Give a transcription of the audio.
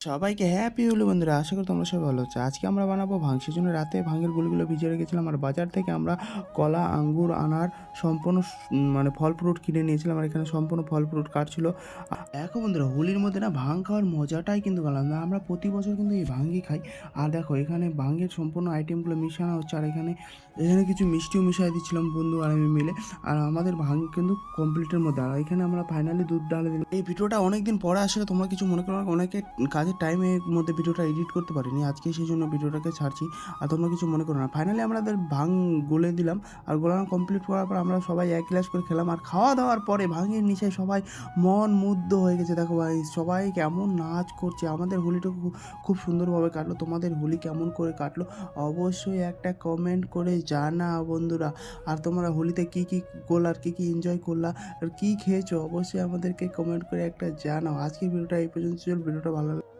সবাইকে হ্যাপি হলো বন্ধুরা, আশা করি তোমরা সবাই ভালো হচ্ছে আজকে আমরা বানাবো ভাং সেজন্য রাতে ভাঙের গুলিগুলো ভিজিয়ে রেখেছিলাম আর বাজার থেকে আমরা কলা, আঙ্গুর আনার সম্পূর্ণ মানে ফল ফ্রুট কিনে নিয়েছিলাম আর এখানে সম্পূর্ণ ফল ফ্রুট কাটছিল। দেখো বন্ধুরা, হোলির মধ্যে না ভাং খাওয়ার মজাটাই কিন্তু গেলাম না, আমরা প্রতি বছর কিন্তু এই ভাঙ্গি খাই। আর দেখো, এখানে ভাঙ্গের সম্পূর্ণ আইটেমগুলো মিশানো হচ্ছে আর এখানে এখানে কিছু মিষ্টিও মিশাই দিচ্ছিলাম বন্ধু আর আমি মিলে। আর আমাদের ভাং কিন্তু কমপ্লিটের মধ্যে। আর এখানে আমরা ফাইনালি দুধ ডালে দিলাম। এই ভিডিওটা অনেকদিন পরে আসলে তোমরা কিছু মনে করো অনেকে অনেকে কাজের টাইমের মধ্যে ভিডিওটা এডিট করতে পারিনি, আজকে সেই জন্য ভিডিওটাকে ছাড়ছি। আর তোমরা কিছু মনে করো না। ফাইনালি আমাদের ভাং গলে দিলাম, আর গোলানো কমপ্লিট করার পর আমরা সবাই এক গ্লাস করে খেলাম। আর খাওয়া দাওয়ার পরে ভাঙের নিচে সবাই মন মুগ্ধ হয়ে গেছে। দেখো ভাই, সবাই কেমন নাচ করছে। আমাদের হোলিটা খুব সুন্দরভাবে কাটলো। তোমাদের হোলি কেমন করে কাটলো? অবশ্যই একটা কমেন্ট করে জানা বন্ধুরা। আর তোমরা হোলিতে কি কি গোল আর কী কী এনজয় করলা? আর কী খেয়েছো? অবশ্যই আমাদেরকে কমেন্ট করে একটা জানাও। আজকের ভিডিওটা এই পর্যন্ত। ছিল ভিডিওটা ভালো লাগলে